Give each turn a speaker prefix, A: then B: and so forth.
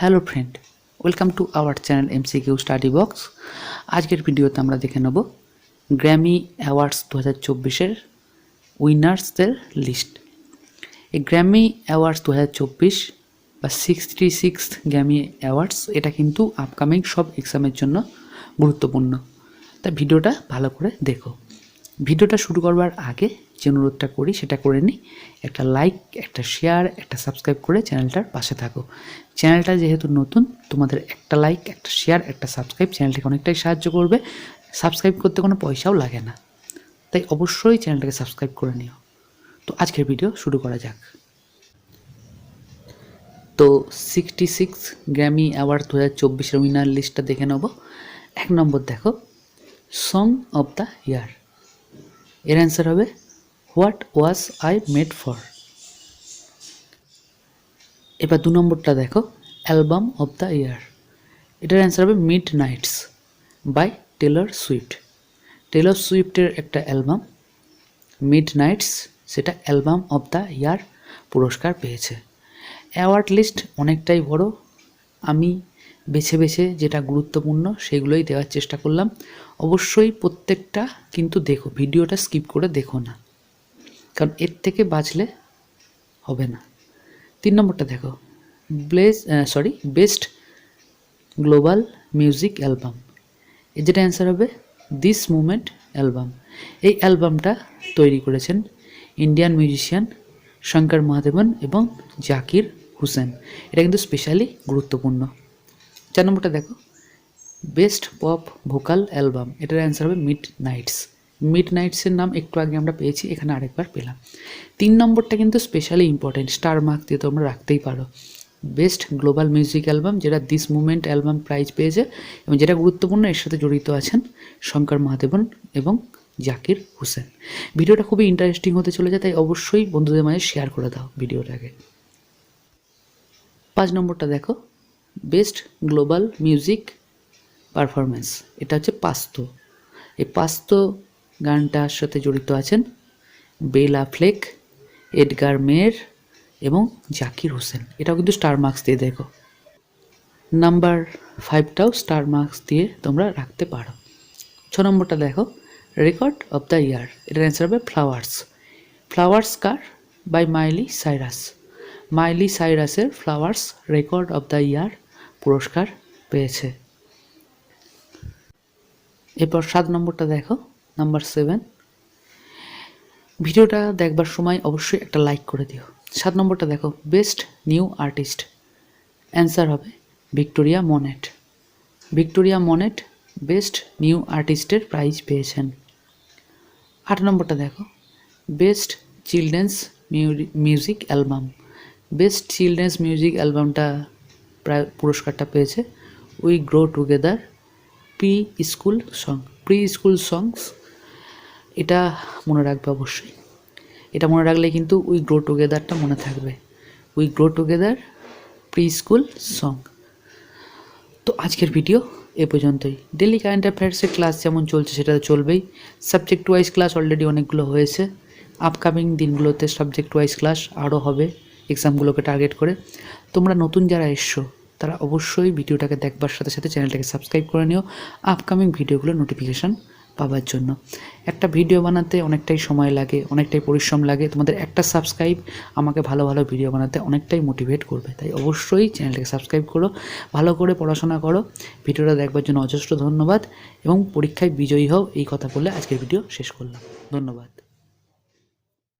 A: Hello friend welcome to our channel MCQ study box আজকের ভিডিওতে আমরা দেখে নেব গ্র্যামি অ্যাওয়ার্ডস দু হাজার চব্বিশের উইনার্সদের লিস্ট এই গ্র্যামি অ্যাওয়ার্ডস দু হাজার চব্বিশ বা সিক্সটি সিক্স গ্র্যামি অ্যাওয়ার্ডস এটা কিন্তু আপকামিং সব এক্সামের জন্য গুরুত্বপূর্ণ। তাই ভিডিওটা ভালো করে দেখো। ভিডিওটা শুরু করবার আগে যে অনুরোধটা করি, সেটা করে নিই একটা লাইক একটা শেয়ার একটা সাবস্ক্রাইব করে চ্যানেলটার পাশে থাকো। চ্যানেলটা যেহেতু নতুন, তোমাদের একটা লাইক একটা শেয়ার একটা সাবস্ক্রাইব চ্যানেলটাকে অনেকটাই সাহায্য করবে। সাবস্ক্রাইব করতে কোনো পয়সাও লাগে না। তাই অবশ্যই চ্যানেলটাকে সাবস্ক্রাইব করে নিও। তো আজকের ভিডিও শুরু করা যাক। তো সিক্সটি সিক্স গ্র্যামি অ্যাওয়ার্ড দু হাজার চব্বিশের উইনার লিস্টটা দেখে নেব। এক নম্বর দেখো সং অফ দ্য ইয়ার এর অ্যান্সার হবে what was I made for এবার দু নম্বরটা দেখো অ্যালবাম অফ দ্য ইয়ার এটার অ্যান্সার হবে midnights by Taylor Swift Taylor সুইফটের একটা অ্যালবাম মিড নাইটস সেটা অ্যালবাম অফ দ্য ইয়ার পুরস্কার পেয়েছে। অ্যাওয়ার্ড লিস্ট অনেকটাই বড়। আমি বেছে বেছে যেটা গুরুত্বপূর্ণ সেগুলোই দেওয়ার চেষ্টা করলাম। অবশ্যই প্রত্যেকটা কিন্তু দেখো, ভিডিওটা স্কিপ করে দেখো না। কারণ এর থেকে বাঁচলে হবে না। তিন নম্বরটা দেখো blaze sorry best global music album এর যেটা অ্যান্সার হবে দিস মুমেন্ট অ্যালবাম এই অ্যালবামটা তৈরি করেছেন ইন্ডিয়ান মিউজিশিয়ান শঙ্কর মহাদেবন এবং জাকির হুসেন এটা কিন্তু স্পেশালি গুরুত্বপূর্ণ। চার নম্বরটা দেখো। বেস্ট পপ ভোকাল অ্যালবাম এটার অ্যান্সার হবে মিড নাইটস মিড নাইটসের নাম একটু আগে আমরা পেয়েছি, এখানে আরেকবার পেলাম। তিন নম্বরটা কিন্তু স্পেশালি ইম্পর্টেন্ট স্টার মার্ক দিয়ে তোমরা রাখতেই পারো। বেস্ট গ্লোবাল মিউজিক অ্যালবাম যেটা দিস মুমেন্ট অ্যালবাম প্রাইজ পেয়েছে এবং যেটা গুরুত্বপূর্ণ, এর সাথে জড়িত আছেন শঙ্কর মহাদেবন এবং জাকির হোসেন। ভিডিওটা খুবই ইন্টারেস্টিং হতে চলেছে, তাই অবশ্যই বন্ধুদের মাঝে শেয়ার করে দাও ভিডিওটাকে। পাঁচ নম্বরটা দেখো। বেস্ট গ্লোবাল মিউজিক পারফরমেন্স এটা হচ্ছে পাস্ত। এই পাস্ত গানটার সাথে জড়িত আছেন বেলা ফ্লেক এডগার মেয়ের এবং জাকির হোসেন। এটাও কিন্তু স্টার মার্কস দিয়ে দেখো। নাম্বার ফাইভটাও স্টার মার্কস দিয়ে তোমরা রাখতে পারো। ছ নম্বরটা দেখো, রেকর্ড অফ দ্য ইয়ার। এটার অ্যান্সার হবে flowers. Flowers car? By Miley Cyrus. মাইলি সাইরাসের flowers record of the year পুরস্কার পেয়েছে। এরপর সাত নম্বরটা দেখো নাম্বার সেভেন ভিডিওটা দেখবার সময় অবশ্যই একটা লাইক করে দিও। সাত নম্বরটা দেখো বেস্ট নিউ আর্টিস্ট অ্যান্সার হবে, Victoria Monet. Victoria Monet best new আর্টিস্টের প্রাইজ পেয়েছেন। আট নম্বরটা দেখো best children's music album best children's music অ্যালবামটা পুরস্কারটা পেয়েছে। We grow together preschool song preschool songs এটা মনে রাখবে অবশ্যই। এটা মনে রাখলে কিন্তু উই গ্রো টুগেদারটা মনে থাকবে। We grow together preschool song তো আজকের ভিডিও এ পর্যন্তই। ডেলি কারেন্ট অ্যাফেয়ার্সের ক্লাস যেমন চলছে সেটা তো চলবেই। সাবজেক্ট ওয়াইজ ক্লাস অলরেডি অনেকগুলো হয়েছে। আপকামিং দিনগুলোতে সাবজেক্ট ওয়াইজ ক্লাস আরও হবে। এক্সামগুলোকে টার্গেট করে। তোমরা নতুন যারা এসছো তারা অবশ্যই ভিডিওটাকে দেখবার সাথে সাথে চ্যানেলটাকে সাবস্ক্রাইব করে নিও আপকামিং ভিডিওগুলো নোটিফিকেশান পাওয়ার জন্য। একটা ভিডিও বানাতে অনেকটাই সময় লাগে, অনেকটাই পরিশ্রম লাগে, তোমাদের একটা সাবস্ক্রাইব আমাকে ভালো ভালো ভিডিও বানাতে অনেকটাই মোটিভেট করবে। তাই অবশ্যই চ্যানেলটাকে সাবস্ক্রাইব করো, ভালো করে পড়াশোনা করো, ভিডিওটা দেখবার জন্য অজস্র ধন্যবাদ এবং পরীক্ষায় বিজয়ী হও, এই কথা বলে আজকের ভিডিও শেষ করলাম। ধন্যবাদ।